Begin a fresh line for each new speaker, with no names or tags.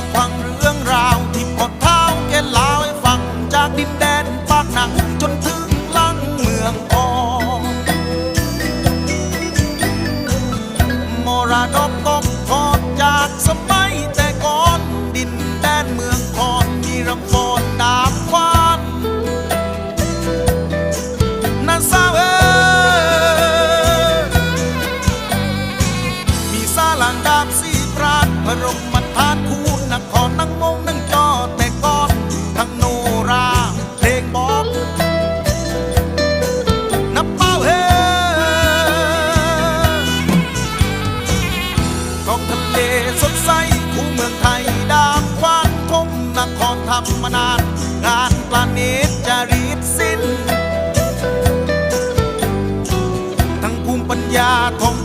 มาฟังเรื่องราว ที่พอเท้าแกเล่าให้ฟังจากดินแดนปากหนัง จนถึงลังเมืองทองมรดกตกทอดจากสมัยแต่ก่อนดินแดนเมืองคอนมีรำฟอนดาบควานนาซาเอมีซาลังดาบสีปราดพระรมทานคู สดใสคู่เมืองไทยดามควานคงนครทำมานาน งานปลาเนตจารีตสิ้น ทั้งภูมิปัญญาท้อง